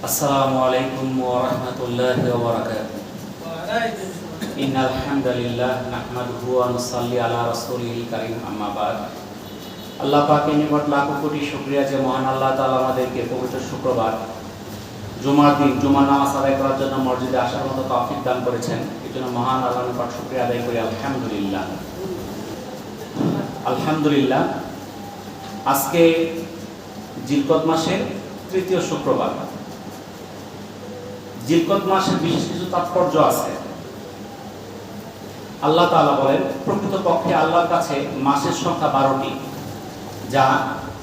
السلام عليكم ورحمة الله وبركاته إن الحمد لله نحمده ونصلي على رسوله الكريم أما بعد আল্লাহ পাকের নিকট লাখো কোটি শুক্রিয়া যে মহান আল্লাহ তাআলা আমাদেরকে পবিত্র শুক্রবার জুমার দিন জুমার নামাজ আদায় করার জন্য মসজিদে আসার মতো তৌফিক দান করেছেন এই জন্য মহান আল্লাহর নিকট শুক্রিয়া আদায় করি আলহামদুলিল্লাহ আলহামদুলিল্লাহ আজকে জিলকত মাসের তৃতীয় শুক্রবার জিলকত মাসের বিশেষ কিছু তাৎপর্য আছে। আল্লাহ তাআলা বলেন, প্রকৃতপক্ষে আল্লাহর কাছে মাসের সংখ্যা বারোটি, যা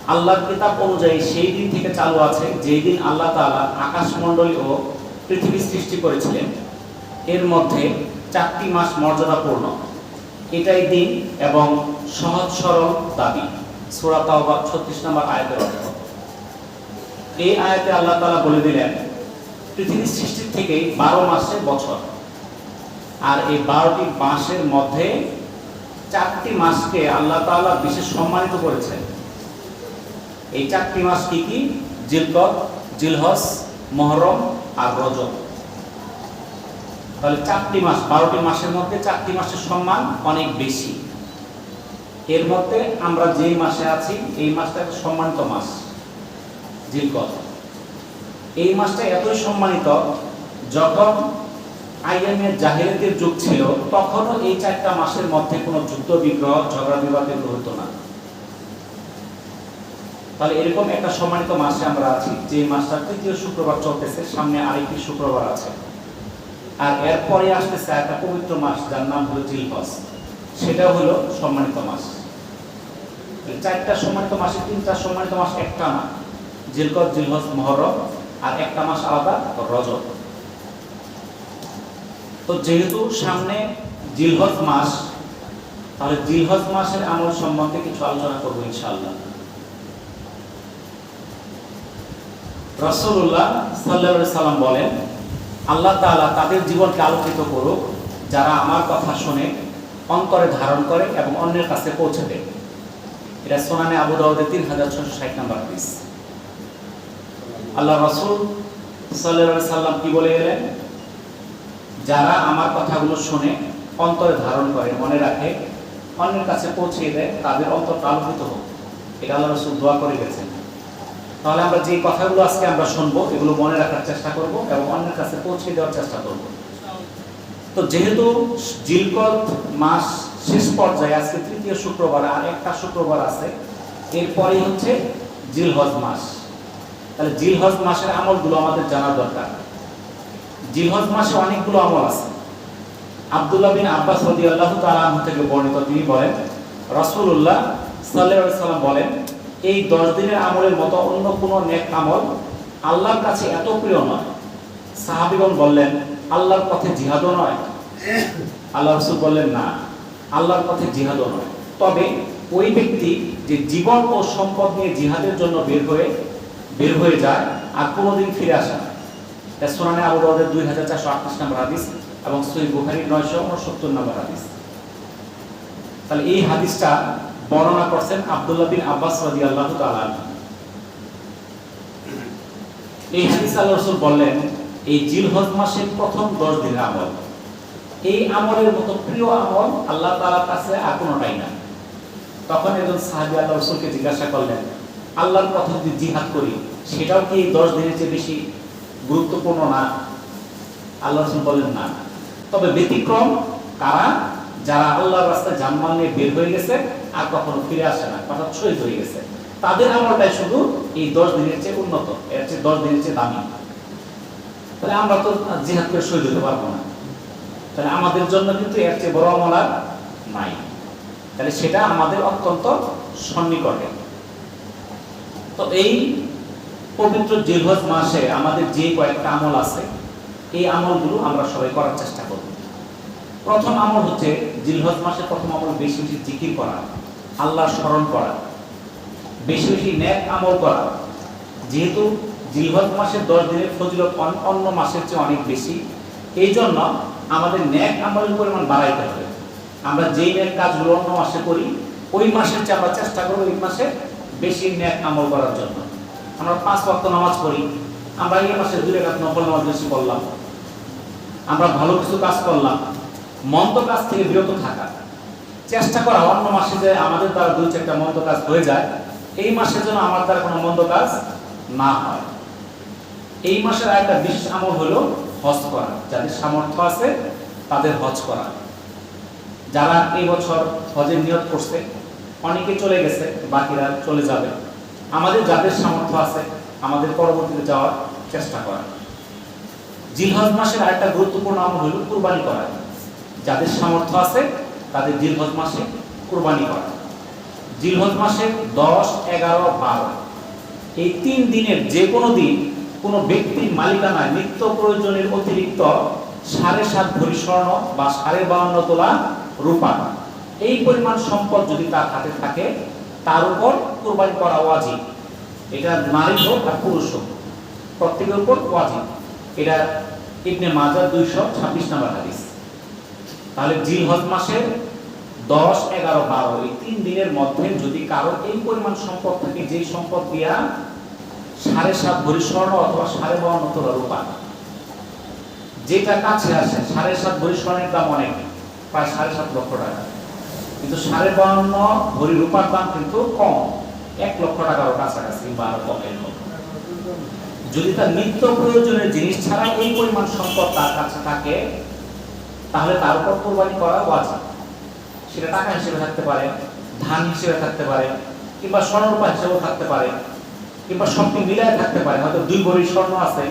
আল্লাহর কিতাব অনুযায়ী সেই দিন থেকে চালু আছে যেই দিন আল্লাহ তাআলা আকাশমণ্ডলী ও পৃথিবী সৃষ্টি করেছিলেন। এর মধ্যে চারটি মাস মর্যাদাপূর্ণ। এটাই দিন এবং সহজ সরল দাবি। সূরা তাওবা 36 নম্বর আয়াতের অর্থ। এই আয়াতে আল্লাহ তাআলা বলে দিলেন পৃথিবীর সৃষ্টির থেকে বারো মাসের বছর। আর এই বারোটি মাসের মধ্যে চারটি মাসকে আল্লাহ তাআলা বিশেষ সম্মানিত করেছেন। এই চারটি মাস কি কি? জিলকত জিলহস মহরম আর রজব। তাহলে চারটি মাস, বারোটি মাসের মধ্যে চারটি মাসের সম্মান অনেক বেশি। এর মধ্যে আমরা যেই মাসে আছি, এই মাসটা সম্মানিত মাস জিলকত এই মাসটা এতই সম্মানিত, যখন আইএমের জাহেলিয়াতের যুগ ছিল, তখনও এই চারটা মাসের মধ্যে কোনো যুদ্ধ, বিগ্রহ, ঝগড়া, বিবাদ হতো না। তাহলে এরকম একটা সম্মানিত মাসে আমরা আছি, যে মাসটা তৃতীয় শুক্রবার চলতেছে, সামনে আরেকটি শুক্রবার আছে। আর এরপরে আসতেছে একটা পবিত্র মাস, যার নাম হলো জিলহজ। সেটা হলো সম্মানিত মাস। চারটা সম্মানিত মাসে তিনটা সম্মানিত মাস একটা না, জিলকত, জিলহজ, মহরম। আর একটা মাস আলাদা রজব। তো যেহেতু সামনে জিলহজ মাস, তাহলে জিলহজ মাসের আমল সম্বন্ধে কিছু আলোচনা করব ইনশাআল্লাহ। রসুল্লাহ সাল্লাহ সাল্লাম বলেন, আল্লাহ তাআলা তাদের জীবনকে আলোকিত করুক, যারা আমার কথা শুনে, অন্তরে ধারণ করে এবং অন্যের কাছে পৌঁছে দেয়। এটা সোনানে আবু দাউদের তিন হাজার ছশো ষাট নাম্বার পিস আল্লাহ রসুল সাল্লাহ সাল্লাম কি বলে গেলেন? যারা আমার কথাগুলো শুনে অন্তরে ধারণ করে, মনে রাখে, অন্যের কাছে পৌঁছে দেয়, তাদের অন্তর আলোকিত হোক। এটা আল্লাহ রসুল দোয়া করে গেছেন। তাহলে আমরা যে কথাগুলো আজকে আমরা শুনব, এগুলো মনে রাখার চেষ্টা করব এবং অন্যের কাছে পৌঁছে দেওয়ার চেষ্টা করব। তো যেহেতু জিলকত মাস শেষ পর্যায়ে, আজকে তৃতীয় শুক্রবার, আর একটা শুক্রবার আছে, এরপরেই হচ্ছে জিলহজ মাস। তাহলে জিলহজ মাসের আমলগুলো আমাদের জানা দরকার। জিলহজ মাসে অনেকগুলো আমল আছে। আব্দুল্লাহ বিন আব্বাস রাদিয়াল্লাহু তাআলা আনহু থেকে বর্ণিত তিনি বলেন, রাসূলুল্লাহ সাল্লাল্লাহু আলাইহি সাল্লাম বলেন, এই দশ দিনের আমলের মতো অন্য কোনো নেক আমল আল্লাহর কাছে এত প্রিয় নয়। সাহাবিগণ বললেন, আল্লাহর পথে জিহাদও নয়। আল্লাহ রসুল বললেন, না, আল্লাহর পথে জিহাদও নয়। তবে ওই ব্যক্তি যে জীবন ও সম্পদ নিয়ে জিহাদের জন্য বের হয়ে বের হয়ে যায় আর কোনোদিন ফিরে আসে না। সোনানে আবু দাউদের দুই হাজার চারশো আটত্রিশ নম্বর হাদিস এবং সই বুখারির নয়শো উনসত্তর নম্বর হাদিস। তাহলে এই হাদিসটা বর্ণনা করছেন আব্দুল্লাহ বিন আব্বাস রাদিয়াল্লাহু তাআলা এই হাদিস আল্লাহ রাসূল বললেন, এই জিলহজ মাসের প্রথম 10 দিনের আমল। এই আমলের মতো প্রিয় আমল আল্লাহ তাআলার কাছে আর কোনোটাই না তখন একজন সাহাবী আল্লাহ রাসূলকে জিজ্ঞাসা করলেন আল্লাহর পথে যদি জিহাদ করি, সেটাও কি 10 দিনের চেয়ে বেশি গুরুত্বপূর্ণ না? আল্লাহ রাসূল বললেন না। তবে ব্যতিক্রম কারা? যারা আল্লাহর রাস্তায় জানমাল নিয়ে বের হয়ে গেছে আর কখনো ফিরে আসে না, অর্থাৎ শহীদ হয়ে গেছে। তাদের আমলটাই শুধু এই দশ দিনের চেয়ে উন্নত, এর চেয়ে দশ দিনের চেয়ে দামি। তাহলে আমরা তো জিহাদ করে শহীদ হতে পারব না। তাহলে আমাদের জন্য কিন্তু এর চেয়ে বড় আমল আর নাই। তাহলে সেটা আমাদের অত্যন্ত সন্নিকটে। তো এই পবিত্র জিলহজ মাসে আমাদের যে কয়েকটা আমল আছে, এই আমলগুলো আমরা সবাই করার চেষ্টা করব। প্রথম আমল হচ্ছে জিলহজ মাসে প্রথম আমল বেশি বেশি জিকির করা আল্লাহ স্মরণ করা, বেশি বেশি ন্যাক আমল করা। যেহেতু জিলহজ মাসের দশ দিনের ফজিলত অন্য মাসের চেয়ে অনেক বেশি, এই জন্য আমাদের ন্যাক আমলের পরিমাণ বাড়াইতে হবে। আমরা যেই ন্যাক কাজগুলো অন্য মাসে করি, ওই মাসের চেয়ে আমরা চেষ্টা করব এই মাসে বেশি ন্যাক আমল করার জন্য। আমরা পাঁচ ওয়াক্ত নামাজ পড়ি, আমরা এই মাসে দুই রেখাত নফল নামাজ বেশি করলাম আমরা ভালো কিছু কাজ করলাম, মন্দ কাজ থেকে বিরত থাকা। চেষ্টা করা অন্য মাসে যে আমাদের দ্বারা দুই চারটা মন্দ কাজ হয়ে যায়, এই মাসের জন্য আমার দ্বারা কোনো মন্দ কাজ না হয়। এই মাসের একটা বিশেষ আমল হলো হজ করা। যাদের সামর্থ্য আছে, তাদের হজ করা। যারা এই বছর হজের নিয়ত করছে অনেকে চলে গেছে, বাকিরা চলে যাবে। আমাদের যাদের সামর্থ্য আছে, আমাদের পরবর্তীতে যাওয়ার চেষ্টা করা। জিলহজ মাসের আরেকটা গুরুত্বপূর্ণ আমল হলো কুরবানি করা। যাদের সামর্থ্য আছে, তাদের জিলহজ মাসে কুরবানি করা। জিলহজ মাসে দশ, এগারো, বারো। এই তিন দিনের যে কোনো দিন কোনো ব্যক্তির মালিকানায় নিত্য প্রয়োজনের অতিরিক্ত সাড়ে সাত ভরি স্বর্ণ বা সাড়ে বাউন্ন তোলা রূপা। এই পরিমাণ সম্পদ যদি তার হাতে থাকে, তার উপর কোরবানি করা ওয়াজিব। এটা নারী হোক আর পুরুষ হোক, প্রত্যেকের উপর ওয়াজিব। এটা ইবনে মাজার দুইশো ছাব্বিশ নম্বর হাদিস। তাহলে জিলহজ মাসের দশ, এগারো, বারো, এই তিন দিনের মধ্যে যদি কারও এই পরিমাণ সম্পদ থাকে, যেই সম্পদ দিয়া সাড়ে সাত ভরি স্বর্ণ অথবা সাড়ে বাউন্ন তোলা রূপা, যেটা কাছে আসে, সাড়ে সাত ভরি স্বর্ণের দাম অনেক, প্রায় সাড়ে সাত লক্ষ টাকা। কিন্তু সাড়ে বাউন্ন ভরি রূপার দাম কিন্তু কম। এক লক্ষ টাকারও কাছাকাছি বা আরও কম যদি তার নিত্য প্রয়োজনের জিনিস ছাড়া এই পরিমাণ সম্পদ তার কাছে থাকে, তাহলে তার উপর কোরবানি করা ওয়াজিব। সেটা টাকা হিসেবে থাকতে পারে, ধান হিসেবে থাকতে পারে, কিংবা স্বর্ণরূপা হিসেবেও থাকতে পারে, কিংবা সবটি মিলায় থাকতে পারে। হয়তো দুই ভরি স্বর্ণ আছে,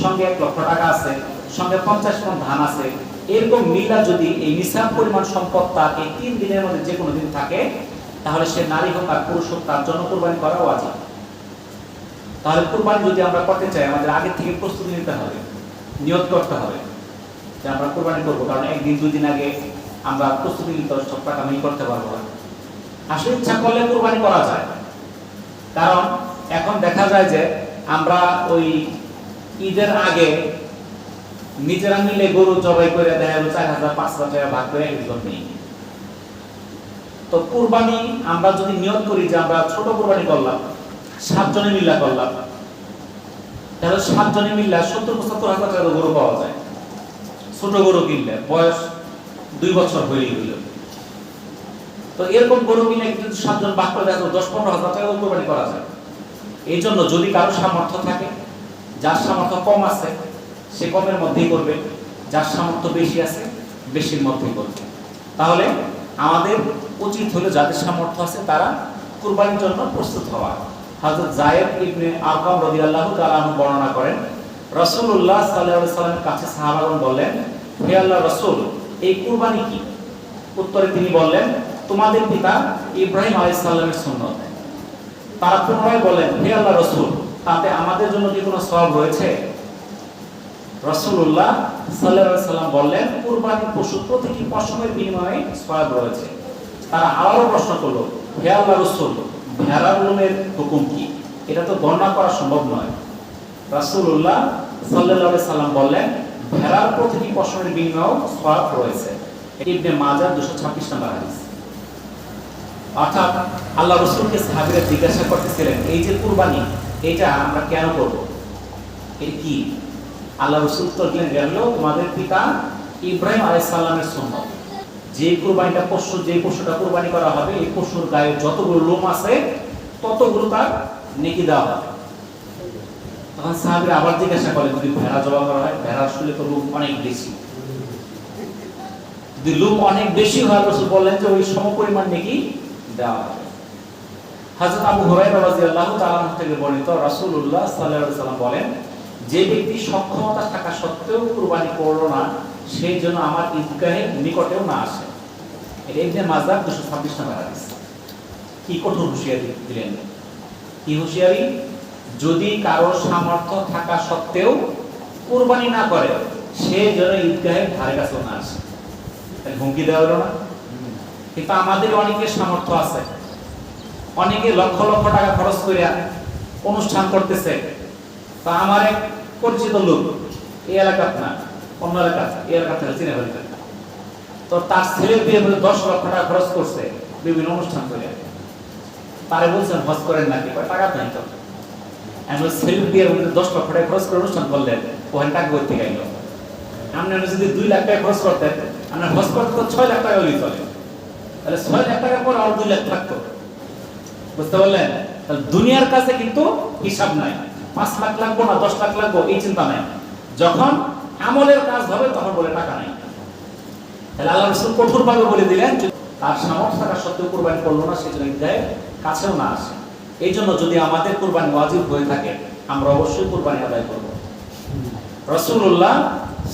সঙ্গে এক লক্ষ টাকা আছে, সঙ্গে পঞ্চাশ মন ধান আছে এরকম মিলা যদি এই নিসাব পরিমাণ সম্পদ এই তিন দিনের মধ্যে যে কোনো দিন থাকে, তাহলে সে নারী হোক আর পুরুষ হোক, তার জন্য কোরবানি করা উচিত তাহলে কোরবানি যদি আমরা করতে চাই, আমাদের আগে থেকে প্রস্তুতি নিতে হবে, নিয়ত করতে হবে যে আমরা কোরবানি করব, কারণ একদিন দুই দিন আগে আমরা প্রস্তুতি নিতে সব টাকা আমি করতে পারব না। আসলে ইচ্ছা করলে কোরবানি করা যায়। কারণ এখন দেখা যায় যে আমরা ওই ঈদের আগে নিজেরা মিলে গরু জবাই করে দেখা গেল চার হাজার, পাঁচ হাজার টাকা ভাগ করে একজন নেই। তো কুরবানি আমরা যদি নিয়ত করি যে আমরা ছোট কুরবানি করলাম, সাতজনে মিল্লা করলাম, তাহলে সাতজনে মিল্লা সত্তর পঁচাত্তর হাজার টাকা গরু পাওয়া যায়। ছোট গরু কিনলে বয়স দুই বছর হয়ে গেল। তো এরকম গরু কিনে যদি সাতজন বাদ করে দেখো দশ পনেরো হাজার টাকা কোরবানি করা যায়। এই জন্য যদি কারও সামর্থ্য থাকে, যার সামর্থ্য কম আছে সে কমের মধ্যেই করবে, যার সামর্থ্য বেশি আছে, বেশির মধ্যেই করবে। তাহলে আমাদের উচিত হলো যাদের সামর্থ্য আছে তারা কুরবানির জন্য প্রস্তুত হওয়া। হযরত জায়েদ ইবনে আরকাম রাদিয়াল্লাহু তাআলা আনহু বর্ণনা করেন, রাসূলুল্লাহ সাল্লাল্লাহু সাল্লামের কাছে সাহাবাগণ বললেন, হে আল্লাহ রাসূল, এই কুরবানি কি? উত্তরে তিনি বললেন, তোমাদের পিতা ইব্রাহিম আলাইহিস সালামের সুন্নত। তারা পুনরায় বলেন হে আল্লাহ রাসূল, তাতে আমাদের জন্য কি কোনো সওয়াব রয়েছে? আলাইহি সাল্লাম বললেন কুরবানি পশু প্রতিটি পশমের বিনিময়ে সওয়াব রয়েছে। তারা প্রশ্ন করল রাসূল, ভেড়ার লোমের হুকুম কি? এটা তো গণনা করা সম্ভব নয়। আলাইহি সাল্লাম বললেন, ভেড়ার প্রতিটি পশমের বিনিময়েও সওয়াব রয়েছে। ইবনে মাজাহ 226 নম্বর হাদিস। অর্থাৎ আল্লাহ রসুলকে সাহাবিরা জিজ্ঞাসা করতেছিলেন, এই যে কুরবানি, এটা আমরা কেন করব? এটা কি আল্লাহ রসুল তো দিলেন গেল তোমাদের পিতা ইব্রাহিম আলাইহিস সালামের সুন্নত। যে কুরবানিটা পশু যে পশুটা কুরবানি করা হবে, এই পশুর গায়ে যতগুলো লোম আছে, ততগুলো তার নেকি দেওয়া হবে। তখন সাহাবিরা আবার জিজ্ঞাসা করেন যদি ভেড়া জবা করা হয়, ভেড়ার শুলে তো লোম অনেক বেশি। যদি লোম অনেক বেশি হয় রসুল বললেন যে, ওই সম পরিমাণ নেকি দেওয়া হবে। হযরত আবু হুরায়রা রাদিয়াল্লাহু তাআলা থেকে বর্ণিত রাসূলুল্লাহ সাল্লাল্লাহু আলাইহি বলেন যে ব্যক্তি সক্ষমতা থাকা সত্ত্বেও কুরবানি করল না সেই জন্য আমার ঈদগাহের নিকটেও না আসে। এটা ইবনে মাজাহ 226 নম্বর হাদিস। কি কঠোর হুঁশিয়ারি দিলেন? কি হুঁশিয়ারি? যদি কারও সামর্থ্য থাকা সত্ত্বেও কুরবানি না করে, সে যেন ঈদগাহের ধারে কাছেও না আসে। তাহলে হুমকি দেওয়া হলো না? কিন্তু আমাদের অনেকের সামর্থ্য আছে। অনেকে লক্ষ লক্ষ টাকা খরচ করে অনুষ্ঠান করতেছে। তা আমার এক পরিচিত লোক, এই এলাকার না, অন্য এলাকা এই এলাকা থেকে চিনে তো তার ছেলের বিয়ে দশ লক্ষ টাকা খরচ করছে, বিভিন্ন অনুষ্ঠান করে। তারে বলছেন, হজ করেন নাকি? টাকা তো আমি বিয়ের মধ্যে দশ লক্ষ টাকা খরচ করে অনুষ্ঠান করলেন, ওখানে টাকা করতে গেল আপনি যদি দুই লাখ টাকা খরচ করতেন, আপনার খরচ করতে তো ছয় লাখ টাকা হলেই চলে। তাহলে ছয় লাখ টাকার পর আর দুই লাখ থাকতো। বুঝতে পারলেন? তাহলে দুনিয়ার কাছে কিন্তু হিসাব নাই। পাঁচ লাখ লাগবো না দশ লাখ লাগবো, এই চিন্তা নাই। যখন আমলের কাজ হবে, তখন বলে টাকা নাই। তাহলে আল্লাহ রসুল কঠোর ভাবে বলে দিলেন, তার সামর্থ্য থাকা সত্ত্বেও কোরবানি করল না, সেজন্য ঈদগাহের কাছেও না আসে। এই জন্য যদি আমাদের কোরবানি ওয়াজিব হয়ে থাকে, আমরা অবশ্যই কোরবানি আদায় করব। রসুল্লাহ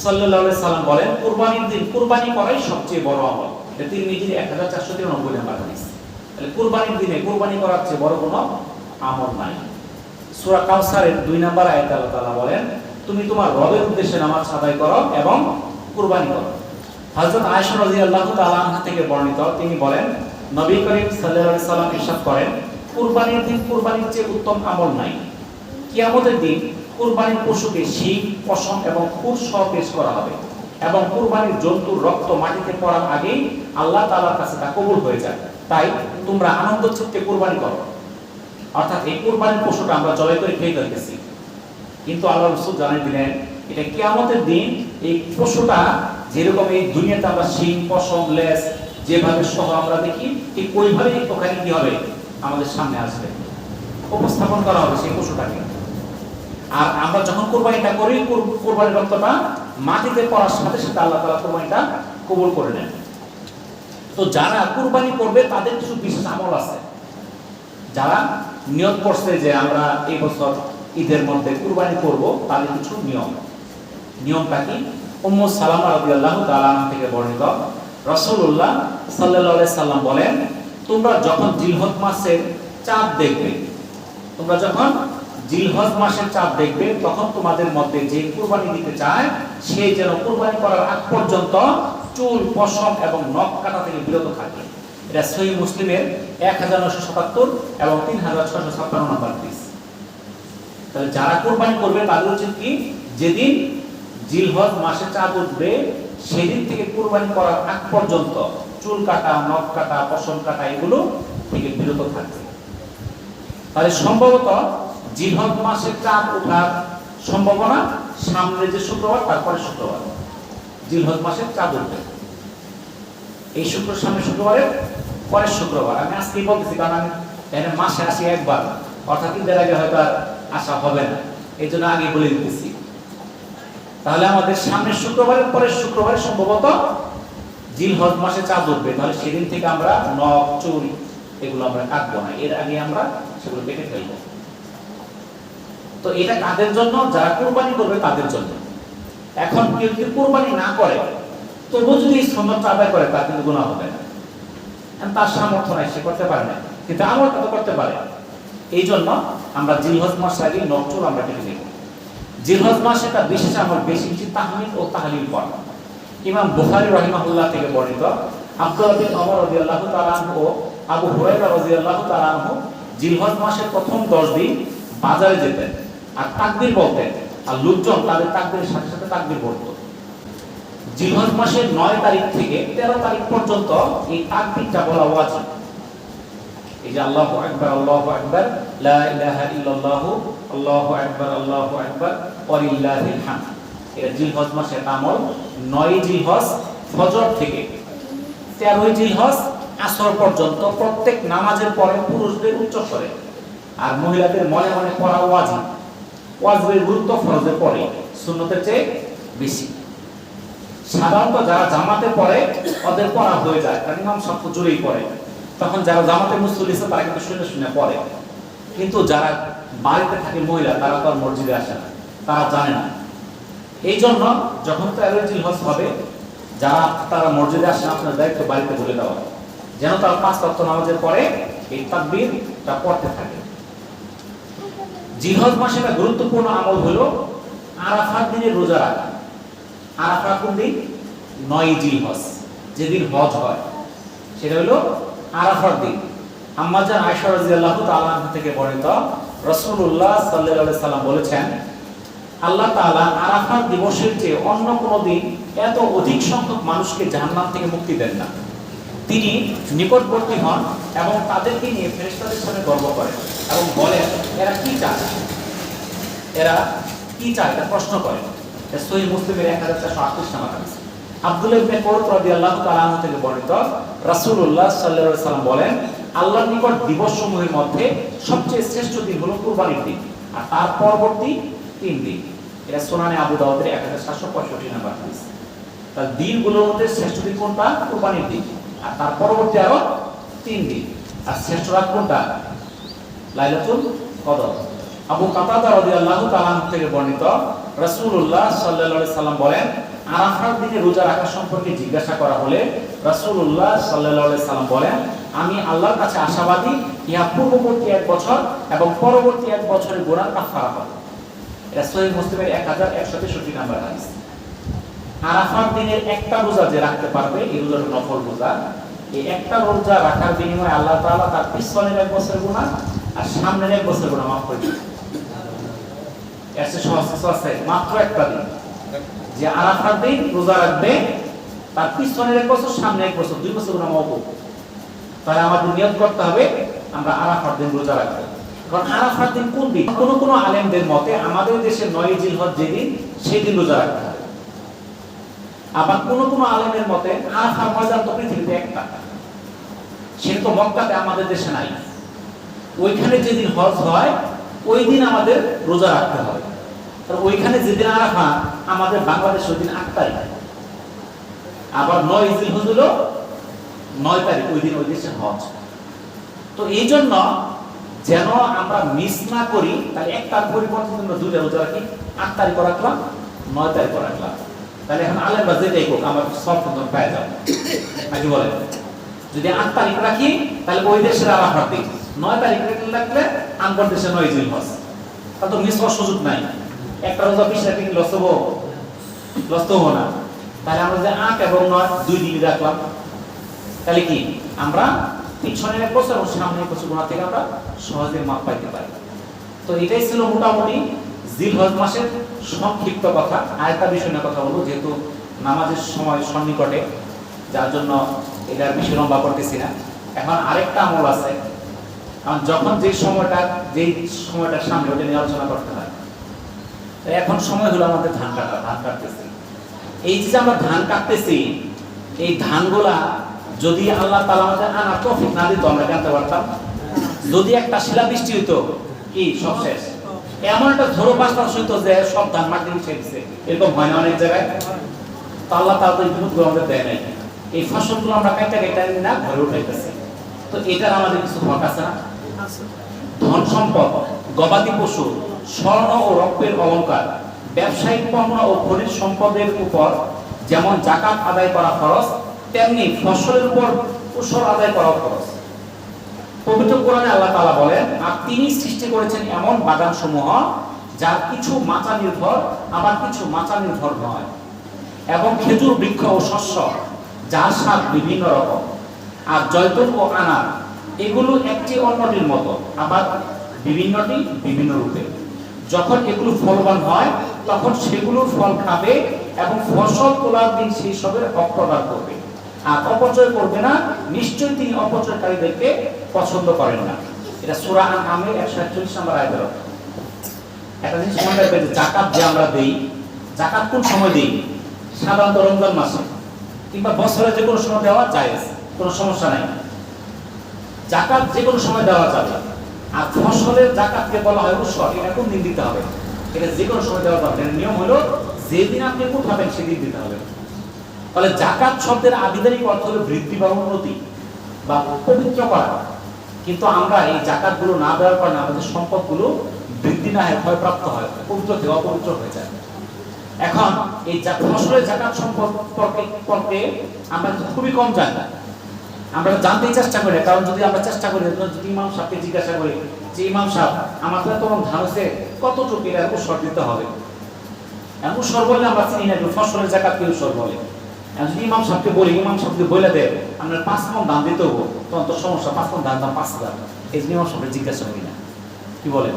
সাল্লাহ সাল্লাম বলেন, কোরবানির দিন, কোরবানি করাই সবচেয়ে বড় আমল। তিন নিজের এক হাজার চারশো তিরানব্বই নাম্বার হাদিস। তাহলে কোরবানির দিনে কোরবানি করার চেয়ে বড় কোনো আমল নাই। সূরা কাউসারের দুই নাম্বার আয়াতে আল্লাহ তাআলা বলেন, তুমি তোমার রবের উদ্দেশ্যে নামাজ করো এবং কুরবানি করো। থেকে বর্ণিত, তিনি বলেন, নবী করিম সাল্লাম করেন, কুরবানির দিন কুরবানির চেয়ে উত্তম আমল নাই। কিয়ামতের দিন কুরবানির পশুকে শিং পশম এবং খুর সহ পেশ করা হবে এবং কুরবানির জন্তুর রক্ত মাটিতে পড়ার আগেই আল্লাহ তাআলার কাছে তা কবুল হয়ে যায়। তাই তোমরা আনন্দ চিত্তে কুরবানি করো। অর্থাৎ এই কোরবানির পশুটা আমরা জবাই করে খেয়ে ফেলতেছি। কিন্তু আল্লাহ রসুল জানিয়ে দিলেন, এটা কিয়ামতের দিন এই পশুটা যেরকম এই দুনিয়াতে আমরা শিং, পশম, লেস যেভাবে সহ আমরা দেখি, ঠিক ওইভাবে ওখানে কি হবে? আমাদের সামনে আসবে। উপস্থাপন করা হবে সেই পশুটাকে। আর আমরা যখন কোরবানিটা করি কোরবানির রক্তটা মাটিতে পড়ার সাথে সাথে আল্লাহ তালা কোরবানিটা কবুল করে নেন। তো যারা কোরবানি করবে, তাদের কিছু বিশেষ আমল আছে। যারা নিয়ত করছে যে আমরা এই বছর ঈদের মধ্যে কুরবানি করব, তাদের কিছু নিয়ম। নিয়মটা কি? উম্মু সালামা রাদিয়াল্লাহু তাআলা আনহা থেকে বর্ণিত। রসুল্লাহ আলাইহি সাল্লাম বলেন, তোমরা যখন জিলহজ মাসের চাঁদ দেখবে, তোমরা যখন জিলহজ মাসের চাঁদ দেখবে, তখন তোমাদের মধ্যে যে কুরবানি দিতে চায়, সে যেন কুরবানি করার আগ পর্যন্ত চুল, পশম এবং নখ কাটা থেকে বিরত থাকে। এটা সহি মুসলিমের এক হাজার নশো সাতাত্তর এবং তিন হাজার ছশো ছাপ্পান্ন নম্বর পিস তাহলে যারা কোরবানি করবে তাদের উচিত কি? যেদিন জিলহজ মাসে চাঁদ উঠবে, সেদিন থেকে কোরবানি করার আগ পর্যন্ত চুল কাটা, নখ কাটা, পশম কাটা এগুলো থেকে বিরত থাকবে। তাহলে সম্ভবত জিলহজ মাসে চাঁদ ওঠার সম্ভাবনা সামনে যে শুক্রবার তারপরে শুক্রবার। জিলহজ মাসে চাঁদ উঠবে। এই শুক্র সামনে শুক্রবারের পরের শুক্রবার। আমি আজকেই বলতেছি, কারণ আমি মাসে আসি একবার। অর্থাৎ ঈদের আগে হয়তো আর আসা হবে না। এই জন্য আগে বলে দিতেছি। তাহলে আমাদের সামনের শুক্রবারের পরের শুক্রবারে সম্ভবত জিল হজ মাসে চাঁদ উঠবে। তাহলে সেদিন থেকে আমরা নখ, চুল এগুলো আমরা কাটবো না। এর আগে আমরা সেগুলো কেটে ফেলব। তো এটা কাদের জন্য? যারা কোরবানি করবে তাদের জন্য। এখন কেউ যদি কোরবানি না করে তবুও যদি এই সন্ন্যতটা আদায় করে, তার কিন্তু গুণা হবে না। তার সামর্থ্য নাই, সে করতে পারে না। কিন্তু আমলটা তো করতে পারে। এই জন্য আমরা জিলহজ মাস আগে নকচুর আমরা কেটে দেব জিলহজ মাস একটা বিশেষ আমল বেশি বেশি তাহমিদ ও তাহলিল পড়া ইমাম বুখারী রহিমাহুল্লাহ থেকে বর্ণিত, আব্দুল্লাহ বিন ওমর রাদিয়াল্লাহু তাআলা ও আবু হুরায়রা রাদিয়াল্লাহু তাআলা জিলহজ মাসের প্রথম 10 দিন বাজারে যেতেন। আর তাকবীর বলতেন। আর লোকজন তাদের তাকবীরের সাথে সাথে তাকবীর পড়তো। জিলহজ মাসের নয় তারিখ থেকে তেরো তারিখ পর্যন্ত এই তাকবীরটা বলা ওয়াজিব। এই যে আল্লাহু আকবার আল্লাহু আকবার, লা ইলাহা ইল্লাল্লাহ, আল্লাহু আকবার আল্লাহু আকবার ওয়ালিল্লাহিল হামদ। এটা জিলহজ মাসের আমল নয় জিলহজ ফজর থেকে। তেরোই জিলহজ আসর পর্যন্ত প্রত্যেক নামাজের পরে পুরুষদের উচ্চ স্বরে আর মহিলাদের মনে মনে পড়া ওয়াজিব। ওয়াজিবের গুরুত্ব ফরজের পরে সুন্নতের চেয়ে বেশি। সাধারণত যারা জামাতে পড়ে, ওদের পড়া হয়ে যায়। কারণ ইমাম সব তো জোরেই পড়ে। তখন যারা জামাতে মুসলিম আছে, তারা কিন্তু শুনে শুনে পড়ে। কিন্তু যারা বাড়িতে থাকে মহিলা, তারা তো মসজিদে আসে না। তারা জানে না। এই জন্য যখন তেরোই জিলহজ হবে, যারা তারা মসজিদে আসে না আপনার দায়িত্ব বাড়িতে বলে দেওয়া। যেন তারা পাঁচ তত্ত্ব নামাজের পরে এই তাকবীরটা পড়তে থাকে। জিলহজ মাসে গুরুত্বপূর্ণ আমল হলো আরাফার দিনে রোজা রাখা। আরাফা কোন দিন নয় জিলহজ যেদিন হজ হয়। সেটা হলো আরাফার দিন। আম্মাজান আয়েশা রাদিয়াল্লাহু তাআলা থেকে বর্ণিত রাসূলুল্লাহ সাল্লাল্লাহু আলাইহি সাল্লাম বলেছেন, আল্লাহ তাআলা আরাফার দিবসের চেয়ে অন্য কোনো দিন এত অধিক সংখ্যক মানুষকে জাহান্নাম থেকে মুক্তি দেন না। তিনি নিকটবর্তী হন এবং তাদেরকে নিয়ে ফেরেশতাদের সামনে গর্ব করেন এবং বলেন, এরা কি চায়? এরা কি চায়? এটা প্রশ্ন করে এটা সহি মুসলিমের এক হাজার চারশো আটত্রিশ নাম্বার হাদিস আব্দুল্লাহ ইবনে কোরত রাদিয়াল্লাহু তাআলা থেকে বর্ণিত রাসূলুল্লাহ সাল্লাল্লাহু আলাইহি সাল্লাম বলেন, আল্লাহর নিকট দিবসসমূহের মধ্যে সবচেয়ে শ্রেষ্ঠ দিন হলো কুরবানির দিন, আর তার পরবর্তী তিন দিন। এটা সোনানে আবু দাউদের এক হাজার সাতশো পঁয়ষট্টি নাম্বার হাদিস। তার দিনগুলোর মধ্যে শ্রেষ্ঠ দিন কোনটা? কুরবানির দিন। আর তার পরবর্তী আরও তিন দিন। আর শ্রেষ্ঠ রাত কোনটা? লাইলাতুল কদর। আবু কাতাদা রাদিয়াল্লাহু তাআলা থেকে বর্ণিত রাসূলুল্লাহ সাল্লাল্লাহু আলাইহি সাল্লাম বলেন, আরাফার দিনে রোজা রাখা সম্পর্কে জিজ্ঞাসা করা হলে রাসূলুল্লাহ সাল্লাল্লাহু আলাইহি সাল্লাম বলেন, আমি আল্লাহর কাছে আশাবাদী পূর্ববর্তী এক বছর এবং পরবর্তী এক বছরের কাফারা হবে। এটা সহিহ মুসলিমের 1163 নাম্বার হাদিস। আরাফার দিনের একটা রোজা যে রাখতে পারবে, এই রোজার নফল রোজা। এই একটা রোজা রাখার বিনিময়ে আল্লাহ তাআলা তার পিছনের এক বছরের গুনাহ আর সামনের এক বছরের গুনাহ মাফ করে দিবেন। এর মাত্র একটা দিন। যে আরাফার দিন, রোজা রাখবে, তার পিছনের এক বছর, সামনে এক বছর, দুই বছর মাফ হবে। তাহলে আমাদের নিয়ত করতে হবে, আমরা আরাফার দিন রোজা রাখব। কারণ আরাফার দিন কোন দিন? কোন কোন আলেমদের মতে আমাদের দেশে নয় জিলহজ যেদিন সেই দিন রোজা রাখতে হবে। আবার কোন কোন আলেমের মতে আরাফার ময়দান তো পৃথিবীতে একটা। সেটা তো মক্কাতে আমাদের দেশে নাই। ওইখানে যেদিন হজ হয় ওই দিন আমাদের রোজা রাখতে হবে। আর ওইখানে যেদিন আরাফা, আমাদের বাংলাদেশ ওই দিন আট তারিখ। আবার নয় জিল হলো নয় তারিখ, ওই দিন ওই দেশে হজ। তো এই জন্য যেন আমরা মিস না করি, তাহলে একটার পরিবর্তে আমরা দুইটা রোজা রাখি, আট তারিখ রাখলাম, নয় তারিখ রাখলাম। তাহলে এখন আলেম বা যেটাই হোক, আমার সব কিন্তু পেয়ে যাব। বলেন? যদি আট তারিখ রাখি, তাহলে ওই দেশের আরাফার দিন নয় তারিখ রাখলে আনবর দেশে নয় জিল হজ তাহলে তো মিস হওয়ার সুযোগ নাই। একটা রোজা বিশ রাখি লস হব? লস তো হব না। তাহলে আমরা যে আট এবং নয় দুই দিন রাখলাম। তাহলে কি? আমরা পিছনের এক বছর এবং সামনের বছর গুণা থেকে আমরা সহজে মাপ পাইতে পারি। তো এটাই ছিল মোটামুটি জিলহজ মাসের সংক্ষিপ্ত কথা। আরেকটা বিষয় নিয়ে কথা বলব, যেহেতু নামাজের সময় সন্নিকটে, যার জন্য এটার বেশি লম্বা করতেছি না। এখন আরেকটা আমল আছে। কারণ যখন যে সময়টা যেই সময়টা সামনে, ওটা নিয়ে আলোচনা করতে হয়। এখন সময় হলো আমাদের ধান কাটা, ধান কাটতেছি। এই যে আমরা ধান কাটতেছি, এই ধানগুলা যদি আল্লাহ তালা আমাদের আনা তফিক না দিত, আমরা জানতে পারতাম। যদি একটা শিলাবৃষ্টি হইতো, কি সব শেষ। এমন একটা ঝোড়ো বাতাস হইতো যে সব ধান মাটি মিশে দিচ্ছে এরকম হয় না অনেক জায়গায়। তো আল্লাহ তালা তো বিপদগুলো আমাদের দেয় নাই। এই ফসলগুলো আমরা কাইটা নিয়ে না, ঘরে উঠাইতেছি। তো এটার আমাদের কিছু হক আছে না? ধন সম্পদ গবাদি পশু, স্বর্ণ ও রক্তের অলংকার ব্যবসায়িক পণ্য ও খনিজ সম্পদের উপর যেমন জাকাত আদায় করা খরচ, তেমনি ফসলের উপর উসর আদায় করা খরচ। পবিত্র কোরআনে আল্লাহ তাআলা বলেন, আর তিনি সৃষ্টি করেছেন এমন বাগান সমূহ যার কিছু মাচা নির্ভর আবার কিছু মাচা নির্ভর নয়, এবং খেজুর, বৃক্ষ ও শস্য, যার স্বাদ বিভিন্ন রকম, আর জয়তুন ও আনার এগুলো একটি অন্যটির মতো। আবার বিভিন্নটি বিভিন্ন রূপে। যখন এগুলো ফলবান হয়, তখন সেগুলোর ফল খাবে এবং ফসল তোলার দিন সেই সবের হক প্রদান করবে। আর অপচয় করবে না, নিশ্চয়ই তিনি অপচয়কারীদেরকে পছন্দ করেন না। এটা সুরা আমের একশো একচল্লিশ নম্বর আয়তের একটা জিনিস মনে রাখবে যে জাকাত যে আমরা দিই জাকাত কোন সময় দিই? সাধারণত রমজান মাসে। কিংবা বছরে যে কোনো সময় দেওয়া যায়। কোনো সমস্যা নাই। জাকাত যে কোনো সময় দেওয়া যাবে। আর ফসলের জাকাতকে বলা হয় উৎসব এটা কোন দিন দিতে হবে? এটা যে কোনো সময় দেওয়া যাবে। নিয়ম হলো, যেদিন আপনি উঠাবেন সেদিন দিতে হবে। তাহলে জাকাত শব্দের আবিধানিক অর্থ হলো বৃদ্ধি বা উন্নতি বা পবিত্র করা। কিন্তু আমরা এই জাকাতগুলো না দেওয়ার কারণে আমাদের সম্পদগুলো বৃদ্ধি না হয় ক্ষয়প্রাপ্ত হয়, পবিত্র থেকে অপবিত্র হয়ে যায়। এখন এই ফসলের জাকাত সম্পর্কে আমরা খুবই কম জানি। আমরা জানতেই চেষ্টা করি কারণ যদি আমরা চেষ্টা করি যদি ইমাম সাহেবকে জিজ্ঞাসা করি যে, ইমাম সাহেব, আমার তো তোমার ধান কতটুকু এটা উৎসর দিতে হবে? এখন উৎসর বললে আমরা চিনি না ফসলের জাকাত কি উৎসর বলে। যদি ইমাম সাহেবকে বলি, ইমাম সাহেবকে বলে দেয় আপনার পাঁচ মন ধান দিতে হব, তখন তো সমস্যা, পাঁচ মন ধান দাম পাঁচ হাজার। এই জন্য ইমাম সাহেবকে জিজ্ঞাসা করি না। কি বলে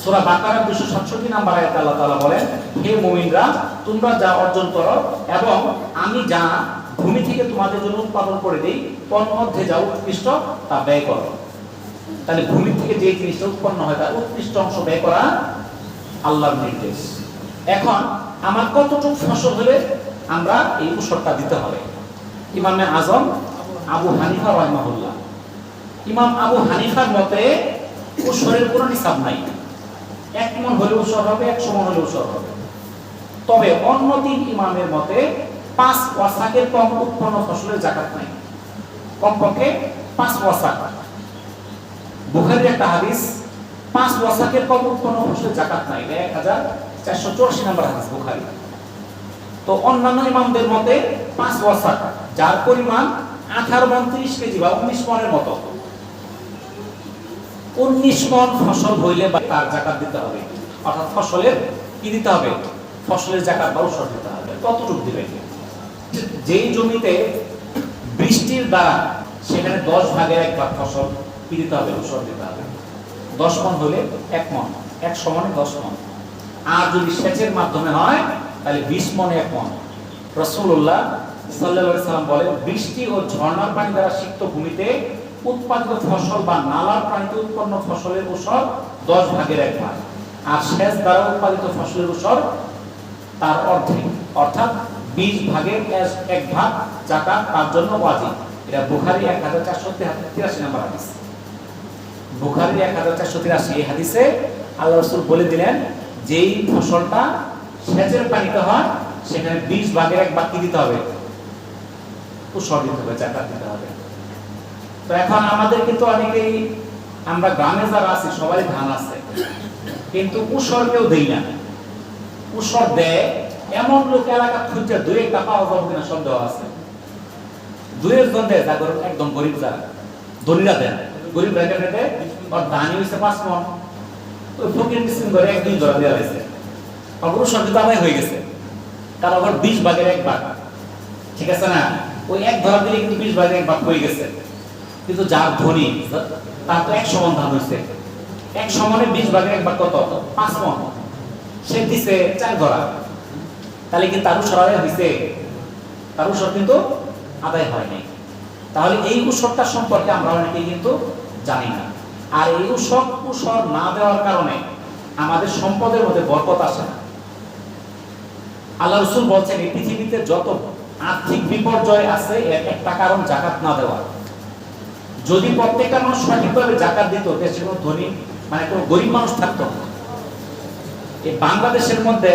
সূরা বাকারা 267 নাম্বার আয়াতে আল্লাহ তাআলা বলেন, হে মুমিনরা, তোমরা যা অর্জন করো এবং আমি যা ভূমি থেকে তোমাদের জন্য উৎপাদন করে দিই দেই তন্মধ্যে যা উৎকৃষ্ট তা ব্যয় করো। তাহলে ভূমি থেকে যে জিনিসটা উৎপন্ন হয়, তার উৎকৃষ্ট অংশ ব্যয় করা আল্লাহর নির্দেশ। এখন আমার কতটুকু ফসল হলে আমরা এই উসরটা দিতে হবে? ইমামে আজম আবু হানিফা রহমাহুল্লাহ। ইমাম আবু হানিফার মতে উসরের কোনো নিসাব নাই। এক মন হলে উসর হবে, একশো মন হলে উসর হবে। তবে অন্য তিন ইমামের মতে পাঁচ ওয়াসাকের কম উৎপন্ন ফসলের জাকাত নাই। কমপক্ষে পাঁচ ওয়াসাক। বুখারির একটা হাদিস, পাঁচ ওয়াসাকের কম উৎপন্ন ফসলের জাকাত নাই। এটা এক হাজার চারশো চৌরাশি নম্বর হাদিস, বুখারি। তো অন্যান্য ইমামদের মতে পাঁচ ওয়াসাক, যার পরিমাণ আঠারো মন ত্রিশ কেজি বা উনিশ মনের মতো। উনিশ মন ফসল হইলে বা তার জাকাত দিতে হবে। অর্থাৎ ফসলের কি দিতে হবে? ফসলের জাকাত বা উসর দিতে হবে। কতটুকু দিবে যেই জমিতে বৃষ্টির দ্বারা সেখানে দশ ভাগের এক ভাগ ফসল দিতে হবে উসর দিতে হবে। দশ মন হলে এক মন এক সমানে দশ মন আর যদি সেচের মাধ্যমে হয়, তাহলে বিশ মনে এক মন রসুল্লাহ সাল্লাহ সাল্লাম বলে বৃষ্টি ও ঝর্ণার পানি দ্বারা সিক্ত ভূমিতে উৎপাদিত ফসল বা নালার পানিতে উৎপন্ন ফসলের উসর দশ ভাগের এক ভাগ। আর সেচ দ্বারা উৎপাদিত ফসলের উসর তার অর্ধেক, অর্থাৎ বিশ ভাগের এক- ভাগ জাকাত তার জন্য ওয়াজিব। এটা বুখারি এক হাজার চারশো তিরাশি নম্বর হাদিস। বুখারি এক হাজার চারশো তিরাশি এই হাদিসে আল্লাহ রসুল বলে দিলেন, যেই ফসলটা সেচের পানিতে হয়, সেখানে বিশ ভাগের এক ভাগ দিতে হবে? উসর দিতে হবে, জাকাত দিতে হবে। তো এখন আমাদের কিন্তু অনেকেই, আমরা গ্রামে যারা আছি সবাই ধান আছে। কিন্তু উসর কেউ দেই না। উসর দেয় এমন লোক এলাকা খুঁজছে, দুই একটা পাওয়া যাবে কিনা সন্দেহ আছে। দুই একজন দেয় যাদের একদম গরিব যারা, ধনীরা দেন গরিব রেখে রেখে আর দানি হয়েছে পাঁচ মন। ওই ফকির মিসকিন করে এক দুই ধরা দেওয়া হয়েছে। উসর কিন্তু আদায় হয়ে গেছে। তার আবার বিশ ভাগের এক ভাগ। ঠিক আছে না? ওই এক ধরা দিলে কিন্তু বিশ ভাগের এক ভাগ হয়ে গেছে। কিন্তু যার ধনী, তার তো এক সমান ধান হয়েছে এক সমানে বিশ ভাগের এক ভাগ কত? পাঁচ মন। সে দিছে চার ধরা। তাহলে কি তার আদায় হয়েছে তার উসর কিন্তু আদায় হয় নাই। তাহলে এই উসরটা সম্পর্কে আমরা অনেকেই কিন্তু জানি না। আর এই উসর উসর না দেওয়ার কারণে আমাদের সম্পদের মধ্যে বরকত আসে না। আল্লাহ রসুল বলছেন, এই পৃথিবীতে যত আর্থিক বিপর্যয় আছে, এর একটা কারণ জাকাত না দেওয়া। যদি প্রত্যেকটা মানুষ সঠিকভাবে জাকাত দিত, দেশে কোনো ধনী মানে কোনো গরিব মানুষ থাকতো। এই বাংলাদেশের মধ্যে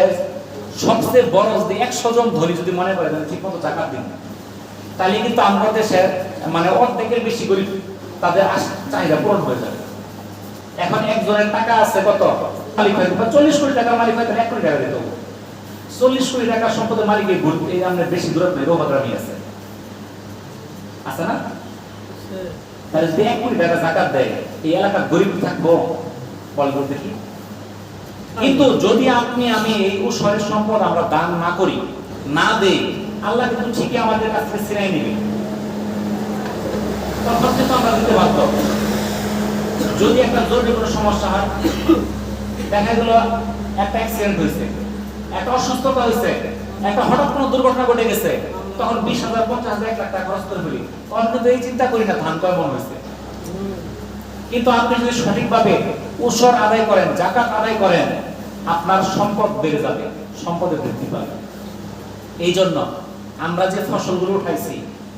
সবচেয়ে বড় যদি একশো জন ধনী যদি মনে করে ঠিক মতো জাকাত দিন। তাহলে কিন্তু আমরা দেশের মানে অর্ধেকের বেশি গরিব তাদের চাহিদা পূরণ হয়ে যাবে। এখন একজনের টাকা আছে কত? মালিক হয়তো বা চল্লিশ কোটি টাকার মালিক হয়তো এক কোটি টাকা দিতে হবে। চল্লিশ কোটি টাকা সম্পদের মালিক এই গরিব এই আমরা বেশি দূরত্ব নেই আছে। আছে না? তাহলে যদি এক কোটি টাকা জাকাত দেয় এই এলাকার গরিব থাকব বল বল দেখি কিন্তু যদি আপনি আমি এই উসরের সম্পদ আমরা দান না করি, না দেই, আল্লাহ কিন্তু ঠিকই আমাদের কাছ ছিনাই নেবে। তখন কিন্তু আমরা দিতে বাধ্য। যদি একটা জরুরি কোনো সমস্যা হয়, দেখা গেল একটা অ্যাক্সিডেন্ট হয়েছে, একটা অসুস্থতা হয়েছে, একটা হঠাৎ কোনো দুর্ঘটনা ঘটে গেছে, তখন বিশ হাজার, পঞ্চাশ হাজার, এক লাখ টাকা খরচ করে ফেলি। এই চিন্তা করি না, ধান কয় মন হয়েছে। কিন্তু আপনি যদি সঠিকভাবে উসর আদায় করেন, জাকাত আদায় করেন, আপনার সম্পদ বেড়ে যাবে, সম্পদের বৃদ্ধি পাবে। এই জন্য আমরা যে ফসলগুলো উঠাইছি,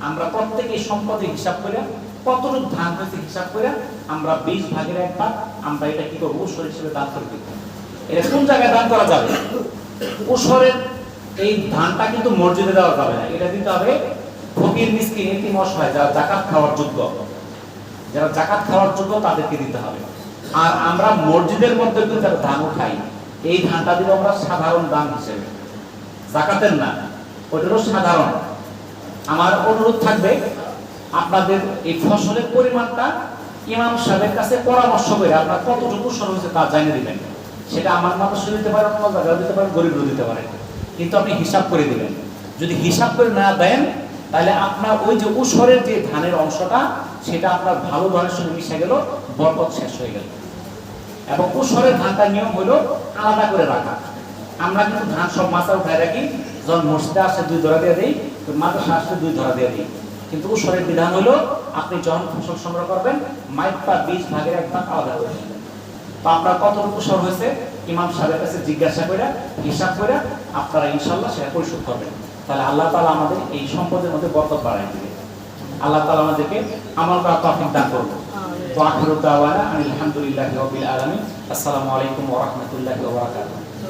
আমরা প্রত্যেকেই সম্পদের হিসাব করে, কতটুকু ধান হয়েছে হিসাব করে, আমরা বিশ ভাগের এক ভাগ, আমরা এটা কি করব? উসর হিসেবে দান করে দিব। এটা কোন জায়গায় দান করা যাবে? উসরের এই ধানটা কিন্তু মসজিদে দেওয়া যাবে না। এটা দিতে হবে ফকির মিসকিন এতিম অসহায়, যারা জাকাত খাওয়ার যোগ্য। যারা জাকাত খাওয়ার যোগ্য তাদেরকে দিতে হবে। আর আমরা মসজিদের মধ্যে কিন্তু ধান উঠাই এই ধানটা দিব আমরা সাধারণ দান হিসেবে। জাকাতের না ওইটারও সাধারণ। আমার অনুরোধ থাকবে, আপনাদের এই ফসলের পরিমাণটা ইমাম সাহেবের কাছে পরামর্শ করে আপনার কতটুকু সর হয়েছে তা জানিয়ে দিবেন। সেটা আমার মানুষ দিতে পারে অন্য জায়গায় দিতে পারে গরিব দিতে পারেন। কিন্তু আপনি হিসাব করে দিবেন। যদি হিসাব করে না দেন, তাহলে আপনার ওই যে উসরের যে ধানের অংশটা, সেটা আপনার ভালো ধানের সঙ্গে মিশে গেল, বরকত শেষ হয়ে গেল। এবং উসরের ধানটার নিয়ম হলো আলাদা করে রাখা। আমরা কিন্তু ধান সব মাথা উঠায় রাখি, যখন মসজিদে আসে দুই ধরা দিয়ে দিই মাদ্রাসা আসলে দুই ধরা দিয়ে দিই। কিন্তু উসরের বিধান হলো আপনি যখন ফসল সংগ্রহ করবেন মাইক বা বীজ ভাগের এক ভাগ আলাদা করে। তো আপনার কত উপসর হয়েছে? ইমাম সাহেবের কাছে জিজ্ঞাসা করে হিসাব করে আপনারা ইনশাল্লাহ সেটা পরিশোধ করবেন। তাহলে আল্লাহ তালা আমাদের এই সম্পদের মধ্যে বরকত বাড়াই দিবে। আল্লাহ তাআলা আমাদেরকে আমার তৌফিক দান করবে Wa. Assalamualaikum warahmatullahi wabarakatuh.